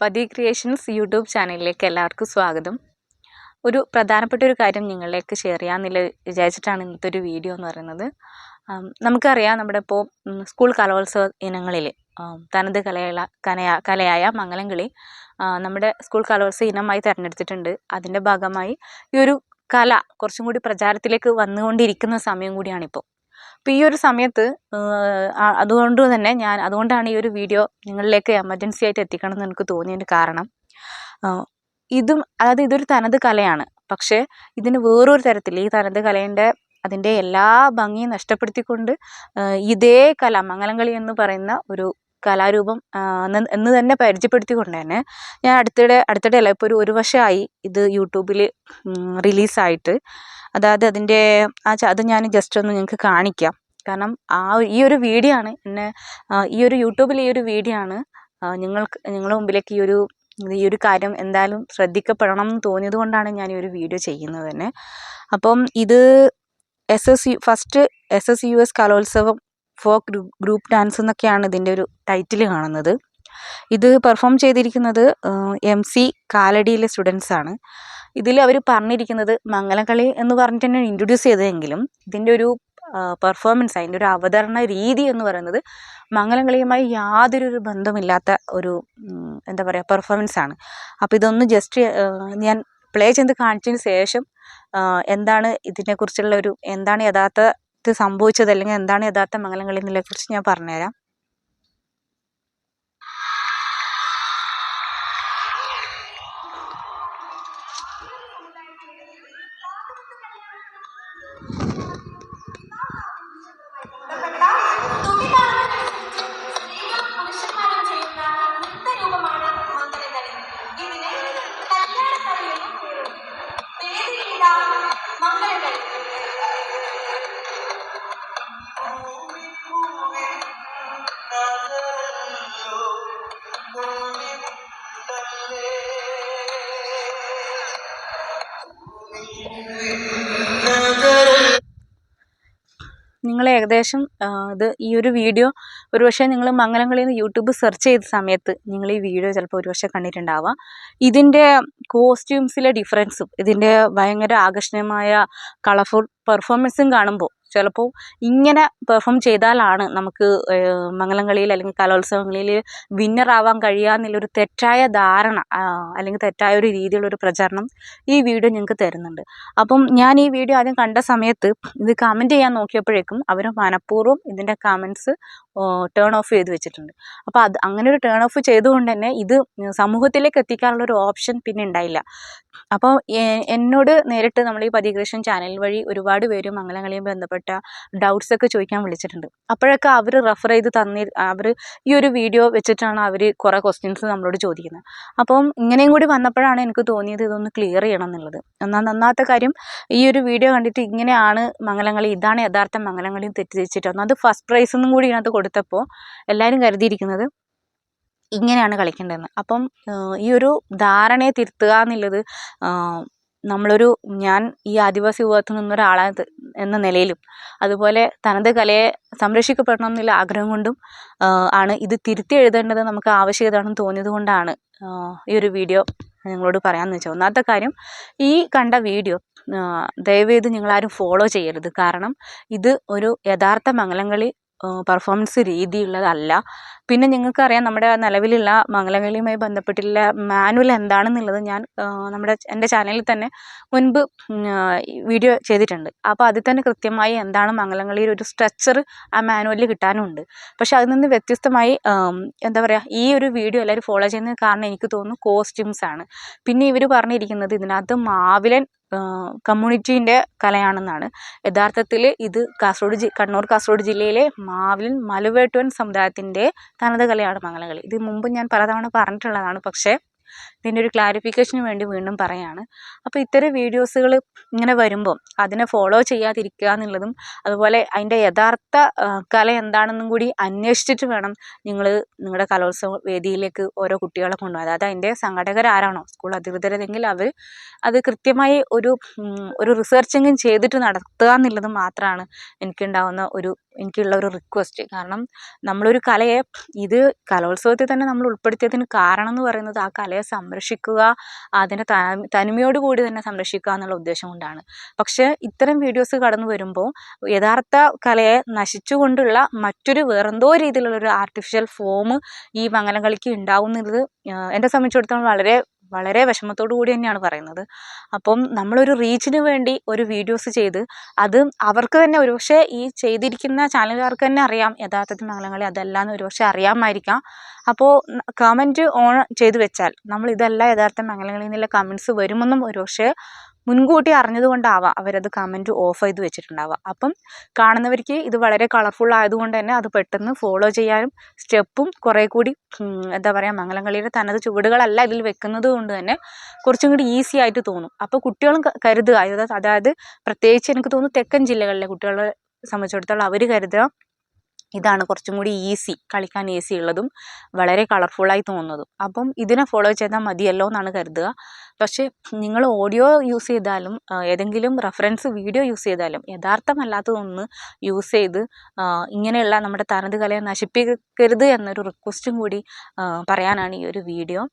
പതി creations YouTube ചാനലിലേക്ക് എല്ലാവർക്കും സ്വാഗതം. ഒരു പ്രധാനപ്പെട്ട ഒരു കാര്യം നിങ്ങളിലേക്ക് ഷെയർ ചെയ്യാമെന്നില്ല വിചാരിച്ചിട്ടാണ് ഇന്നത്തെ ഒരു വീഡിയോ എന്ന് പറയുന്നത്. നമുക്കറിയാം നമ്മുടെ ഇപ്പോൾ സ്കൂൾ കലോത്സവ ഇനങ്ങളിൽ തനത് കലയുള്ള കലയാ കലയായ മംഗലം കളി നമ്മുടെ സ്കൂൾ കലോത്സവ ഇനമായി തിരഞ്ഞെടുത്തിട്ടുണ്ട്. അതിന്റെ ഭാഗമായി ഈ ഒരു കല കുറച്ചും കൂടി പ്രചാരത്തിലേക്ക് വന്നുകൊണ്ടിരിക്കുന്ന സമയം കൂടിയാണിപ്പോൾ അപ്പോൾ ഈ ഒരു സമയത്ത് അതുകൊണ്ട് തന്നെ ഞാൻ അതുകൊണ്ടാണ് ഈ ഒരു വീഡിയോ നിങ്ങളിലേക്ക് എമർജൻസി ആയിട്ട് എത്തിക്കണം എന്ന് എനിക്ക് തോന്നിയതിന്റെ കാരണം. ഇതും അതായത് ഇതൊരു തനത് കലയാണ്. പക്ഷേ ഇതിന് വേറൊരു തരത്തിൽ ഈ തനത് കലേന്റെ അതിന്റെ എല്ലാ ഭംഗിയും നഷ്ടപ്പെടുത്തിക്കൊണ്ട് ഇതേ കല മംഗലം കളി എന്ന് പറയുന്ന ഒരു കലാരൂപം എന്ന് തന്നെ പരിചയപ്പെടുത്തിക്കൊണ്ട് തന്നെ ഞാൻ അടുത്തിടെ അടുത്തിടെ അല്ല ഇപ്പോൾ ഒരു ഒരു വർഷമായി ഇത് യൂട്യൂബിൽ റിലീസായിട്ട്. അതായത് അതിന്റെ ആ അത് ഞാൻ ജസ്റ്റ് ഒന്ന് നിങ്ങൾക്ക് കാണിക്കാം. കാരണം ആ ഈ ഒരു വീഡിയോ ആണ് എന്നെ ഈ ഒരു യൂട്യൂബിൽ ഈ ഒരു വീഡിയോ ആണ് നിങ്ങൾക്ക് നിങ്ങളുടെ മുമ്പിലേക്ക് ഈ ഒരു ഈ ഒരു കാര്യം എന്തായാലും ശ്രദ്ധിക്കപ്പെടണം എന്ന് തോന്നിയത് കൊണ്ടാണ് ഞാൻ ഈ ഒരു വീഡിയോ ചെയ്യുന്നത് തന്നെ. അപ്പം ഇത് S S U first S S U S കലോത്സവം ഫോക്ക് ഗ്രൂപ്പ് ഡാൻസ് എന്നൊക്കെയാണ് ഇതിന്റെ ഒരു ടൈറ്റിൽ കാണുന്നത്. ഇത് പെർഫോം ചെയ്തിരിക്കുന്നത് എം സി കാലടിയിലെ സ്റ്റുഡൻസ് ആണ്. ഇതിൽ അവർ പറഞ്ഞിരിക്കുന്നത് മംഗലകളി എന്ന് പറഞ്ഞിട്ട് തന്നെ ഇൻട്രൊഡ്യൂസ് ചെയ്തതെങ്കിലും ഇതിന്റെ ഒരു പെർഫോമൻസ് അതിന്റെ ഒരു അവതരണ രീതി എന്ന് പറയുന്നത് മംഗലകളിയുമായി യാതൊരു ബന്ധമില്ലാത്ത ഒരു എന്താ പറയുക പെർഫോമൻസ് ആണ്. അപ്പോൾ ഇതൊന്ന് ജസ്റ്റ് ഞാൻ പ്ലേ ചെയ്ത് കാണിച്ചതിന് ശേഷം എന്താണ് ഇതിനെക്കുറിച്ചുള്ള ഒരു എന്താണ് സംഭവിച്ചത് അല്ലെങ്കിൽ എന്താണ് യഥാർത്ഥ മംഗലങ്ങളി എന്നുള്ളതിനെക്കുറിച്ച് ഞാൻ പറഞ്ഞുതരാം. നിങ്ങൾ ഏകദേശം ഇത് ഈ ഒരു വീഡിയോ ഒരുപക്ഷെ നിങ്ങൾ മംഗലംകളിയിൽ നിന്ന് യൂട്യൂബ് സെർച്ച് ചെയ്ത സമയത്ത് നിങ്ങൾ ഈ വീഡിയോ ചിലപ്പോൾ ഒരുപക്ഷെ കണ്ടിട്ടുണ്ടാവാം. ഇതിന്റെ കോസ്റ്റ്യൂംസിലെ ഡിഫറൻസും ഇതിന്റെ ഭയങ്കര ആകർഷണീയമായ കളർഫുൾ പെർഫോമൻസും കാണുമ്പോൾ ചിലപ്പോൾ ഇങ്ങനെ പെർഫോം ചെയ്താലാണ് നമുക്ക് മംഗലംകളിയിൽ അല്ലെങ്കിൽ കലോത്സവങ്ങളിൽ വിന്നർ ആവാൻ എന്നുള്ളൊരു തെറ്റായ ധാരണ അല്ലെങ്കിൽ തെറ്റായ ഒരു രീതിയിലുള്ളൊരു പ്രചരണം ഈ വീഡിയോ ഞങ്ങൾക്ക് തരുന്നുണ്ട്. അപ്പം ഞാൻ ഈ വീഡിയോ ആദ്യം കണ്ട സമയത്ത് ഇത് കമന്റ് ചെയ്യാൻ നോക്കിയപ്പോഴേക്കും അവർ മനഃപൂർവം ഇതിന്റെ കമൻസ് ടേൺ ഓഫ് ചെയ്ത് വെച്ചിട്ടുണ്ട്. അപ്പോൾ അത് അങ്ങനെ ഒരു ടേൺ ഓഫ് ചെയ്തുകൊണ്ട് തന്നെ ഇത് സമൂഹത്തിലേക്ക് എത്തിക്കാനുള്ള ഒരു ഓപ്ഷൻ പിന്നെ ഉണ്ടായില്ല. അപ്പോൾ എന്നോട് നേരിട്ട് നമ്മൾ ഈ പതികൃഷൻ ചാനൽ വഴി ഒരുപാട് പേര് മംഗലങ്ങളിയും ബന്ധപ്പെട്ട ഡൗട്ട്സ് ഒക്കെ ചോദിക്കാൻ വിളിച്ചിട്ടുണ്ട്. അപ്പോഴൊക്കെ അവർ റെഫർ ചെയ്ത് തന്നി അവർ ഈ ഒരു വീഡിയോ വെച്ചിട്ടാണ് അവർ കുറേ ക്വസ്റ്റ്യൻസ് നമ്മളോട് ചോദിക്കുന്നത്. അപ്പം ഇങ്ങനെയും കൂടി വന്നപ്പോഴാണ് എനിക്ക് തോന്നിയത് ഇതൊന്ന് ക്ലിയർ ചെയ്യണം എന്നുള്ളത്. എന്നാൽ നന്നാത്ത കാര്യം ഈ ഒരു വീഡിയോ കണ്ടിട്ട് ഇങ്ങനെയാണ് മംഗലങ്ങളി ഇതാണ് യഥാർത്ഥ മംഗലങ്ങളിയും തെറ്റിദ്ധരിച്ചിട്ട് അത് ഫസ്റ്റ് പ്രൈസ് എന്നും കൂടി ഇതിനകത്ത് കൊടുത്തപ്പോൾ എല്ലാവരും കരുതിയിരിക്കുന്നത് ഇങ്ങനെയാണ് കളിക്കേണ്ടതെന്ന്. അപ്പം ഈ ഒരു ധാരണയെ തിരുത്തുക എന്നുള്ളത് നമ്മളൊരു ഞാൻ ഈ ആദിവാസി വിഭാഗത്തിൽ നിന്നൊരാളെ എന്ന നിലയിലും. അതുപോലെ തനത് കലയെ സംരക്ഷിക്കപ്പെടണം എന്നുള്ള ആഗ്രഹം കൊണ്ടും ആണ് ഇത് തിരുത്തി എഴുതേണ്ടത് നമുക്ക് ആവശ്യകതയാണെന്ന് തോന്നിയത് കൊണ്ടാണ് ഈ ഒരു വീഡിയോ നിങ്ങളോട് പറയാമെന്ന് വെച്ചാൽ ഒന്നാമത്തെ കാര്യം ഈ കണ്ട വീഡിയോ ദയവേത് നിങ്ങളാരും ഫോളോ ചെയ്യരുത്. കാരണം ഇത് ഒരു യഥാർത്ഥ മംഗലംകളി പെർഫോമൻസ് രീതിയുള്ളതല്ല. പിന്നെ നിങ്ങൾക്കറിയാം നമ്മുടെ നിലവിലുള്ള മംഗലകളിയുമായി ബന്ധപ്പെട്ടിട്ടുള്ള മാനുവൽ എന്താണെന്നുള്ളത് ഞാൻ നമ്മുടെ എന്റെ ചാനലിൽ തന്നെ മുൻപ് വീഡിയോ ചെയ്തിട്ടുണ്ട്. അപ്പോൾ അതിൽ തന്നെ കൃത്യമായി എന്താണ് മംഗലംകളിയിൽ ഒരു സ്ട്രക്ചർ ആ മാനുവലിൽ കിട്ടാനുണ്ട്. പക്ഷേ അതിൽ നിന്ന് വ്യത്യസ്തമായി എന്താ പറയുക ഈ ഒരു വീഡിയോ എല്ലാവരും ഫോളോ ചെയ്യുന്ന കാരണം എനിക്ക് തോന്നുന്നു കോസ്റ്റ്യൂംസ് ആണ്. പിന്നെ ഇവർ പറഞ്ഞിരിക്കുന്നത് ഇതിനകത്ത് മാവിലൻ കമ്മ്യൂണിറ്റീന്റെ കലയാണെന്നാണ്. യഥാർത്ഥത്തിൽ ഇത് കാസർഗോഡ് കണ്ണൂർ കാസർഗോഡ് ജില്ലയിലെ മാവിലൻ മലവേട്ടുവൻ സമുദായത്തിന്റെ തനത് കലയാണ് മംഗലകളി ഇത് മുമ്പ് ഞാൻ പലതവണ പറഞ്ഞിട്ടുള്ളതാണ്. പക്ഷേ ഇതിന്റെ ഒരു ക്ലാരിഫിക്കേഷന് വേണ്ടി വീണ്ടും പറയാണ്. അപ്പോൾ ഇത്തരം വീഡിയോസുകൾ ഇങ്ങനെ വരുമ്പം അതിനെ ഫോളോ ചെയ്യാതിരിക്കുക എന്നുള്ളതും അതുപോലെ അതിന്റെ യഥാർത്ഥ കല എന്താണെന്നും കൂടി അന്വേഷിച്ചിട്ട് വേണം നിങ്ങൾ നിങ്ങളുടെ കലോത്സവ വേദിയിലേക്ക് ഓരോ കുട്ടികളെ കൊണ്ടുപോകാൻ. അതായത് അതിന്റെ സംഘടകരാരാണോ? സ്കൂൾ അധികൃതരെങ്കിൽ അവർ അത് കൃത്യമായി ഒരു ഒരു റിസർച്ചിങ്ങും ചെയ്തിട്ട് നടത്തുക എന്നുള്ളത് മാത്രമാണ് എനിക്കുണ്ടാവുന്ന ഒരു എനിക്കുള്ള ഒരു റിക്വസ്റ്റ്. കാരണം നമ്മളൊരു കലയെ ഇത് കലോത്സവത്തിൽ തന്നെ നമ്മൾ ഉൾപ്പെടുത്തിയതിന് കാരണം എന്ന് പറയുന്നത് ആ കലയെ സംരക്ഷിക്കുക അതിന്റെ തനി തനിമയോട് കൂടി തന്നെ സംരക്ഷിക്കുക എന്നുള്ള ഉദ്ദേശം കൊണ്ടാണ്. പക്ഷേ ഇത്തരം വീഡിയോസ് കടന്നു വരുമ്പോൾ യഥാർത്ഥ കലയെ നശിച്ചുകൊണ്ടുള്ള മറ്റൊരു വേറെന്തോ രീതിയിലുള്ള ഒരു ആർട്ടിഫിഷ്യൽ ഫോം ഈ മംഗലം കളിക്ക് ഉണ്ടാവുന്നത് എന്നെ സംബന്ധിച്ചിടത്തോളം വളരെ വളരെ വിഷമത്തോടു കൂടി തന്നെയാണ് പറയുന്നത്. അപ്പം നമ്മളൊരു റീച്ചിന് വേണ്ടി ഒരു വീഡിയോസ് ചെയ്ത് അത് അവർക്ക് തന്നെ ഒരുപക്ഷെ ഈ ചെയ്തിരിക്കുന്ന ചാനലുകാർക്ക് തന്നെ അറിയാം. യഥാർത്ഥത്തിൽ മംഗലങ്ങളി അതല്ല എന്ന് ഒരുപക്ഷെ അറിയാമായിരിക്കാം. അപ്പോൾ കമന്റ് ഓൺ ചെയ്ത് വെച്ചാൽ നമ്മൾ ഇതല്ല യഥാർത്ഥ മംഗലങ്ങളിൽ നിന്നുള്ള കമന്റ്സ് വരുമെന്നും ഒരുപക്ഷെ മുൻകൂട്ടി അറിഞ്ഞതുകൊണ്ടാവാം അവരത് കമന്റ് ഓഫ് ചെയ്ത് വെച്ചിട്ടുണ്ടാവുക. അപ്പം കാണുന്നവർക്ക് ഇത് വളരെ കളർഫുൾ ആയതുകൊണ്ട് തന്നെ അത് പെട്ടെന്ന് ഫോളോ ചെയ്യാനും സ്റ്റെപ്പും കുറേ കൂടി എന്താ പറയുക മംഗലംകളിയുടെ തനത് ചുവടുകളല്ല ഇതിൽ വെക്കുന്നത് കൊണ്ട് തന്നെ കുറച്ചും കൂടി ഈസി ആയിട്ട് തോന്നും. അപ്പോൾ കുട്ടികളും കരുതുക. അതായത് പ്രത്യേകിച്ച് എനിക്ക് തോന്നുന്നു തെക്കൻ ജില്ലകളിലെ കുട്ടികളെ സംബന്ധിച്ചിടത്തോളം അവർ കരുതുക. ഇതാണ് കുറച്ചും കൂടി ഈസി കളിക്കാൻ ഈസി ഉള്ളതും വളരെ കളർഫുള്ളായി തോന്നുന്നതും. അപ്പം ഇതിനെ ഫോളോ ചെയ്താൽ മതിയല്ലോ എന്നാണ് കരുതുക. പക്ഷേ നിങ്ങൾ ഓഡിയോ യൂസ് ചെയ്താലും ഏതെങ്കിലും റെഫറൻസ് വീഡിയോ യൂസ് ചെയ്താലും യഥാർത്ഥമല്ലാത്തതൊന്ന് യൂസ് ചെയ്ത് ഇങ്ങനെയുള്ള നമ്മുടെ തനത് കലയെ നശിപ്പിക്കരുത് എന്നൊരു റിക്വസ്റ്റും കൂടി പറയാനാണ് ഈ ഒരു വീഡിയോ